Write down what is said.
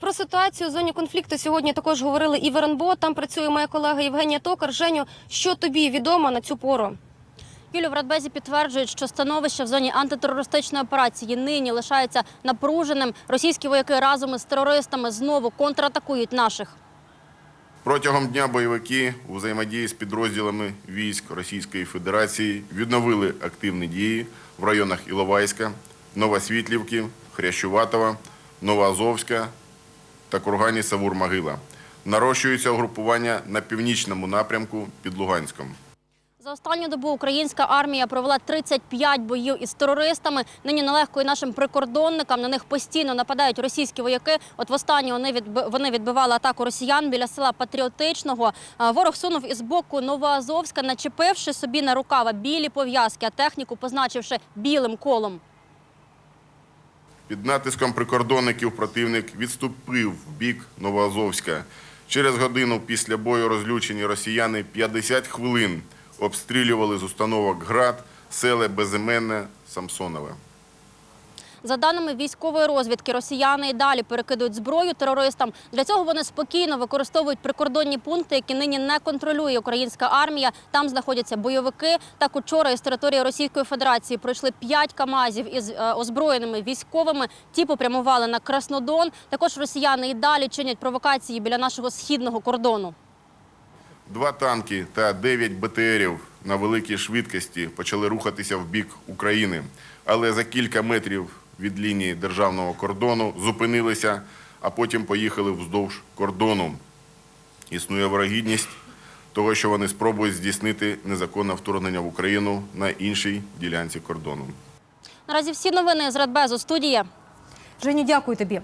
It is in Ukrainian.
Про ситуацію у зоні конфлікту сьогодні також говорили і в РНБО. Там працює моя колега Євгенія Токар. Женю, що тобі відомо на цю пору? Юлю в Радбезі підтверджують, що становище в зоні антитерористичної операції нині лишається напруженим. Російські вояки разом із терористами знову контратакують наших. Протягом дня бойовики у взаємодії з підрозділами військ Російської Федерації відновили активні дії в районах Іловайська, Новосвітлівки, Хрящуватова, Новоазовська та Кургані Савур-Могила. Нарощується угрупування на північному напрямку під Луганськом. За останню добу українська армія провела 35 боїв із терористами. Нині нелегко і нашим прикордонникам. На них постійно нападають російські вояки. От востаннє вони відби- вони відбивали атаку росіян біля села Патріотичного. Ворог сунув із боку Новоазовська, начепивши собі на рукава білі пов'язки, а техніку позначивши білим колом. Під натиском прикордонників противник відступив в бік Новоазовська. Через годину після бою розлючені росіяни 50 хвилин обстрілювали з установок ГРАД, селе Безіменне, Самсонове. За даними військової розвідки, росіяни і далі перекидують зброю терористам. Для цього вони спокійно використовують прикордонні пункти, які нині не контролює українська армія. Там знаходяться бойовики. Так учора із території Російської Федерації пройшли п'ять камазів із е, озброєними військовими. Ті попрямували на Краснодон. Також росіяни і далі чинять провокації біля нашого східного кордону. Два танки та 9 БТРів на великій швидкості почали рухатися в бік України, але за кілька метрів від лінії державного кордону зупинилися, а потім поїхали вздовж кордону. Існує ворогідність того, що вони спробують здійснити незаконне вторгнення в Україну на іншій ділянці кордону. Наразі всі новини з Радбезу студія. Женю, дякую тобі.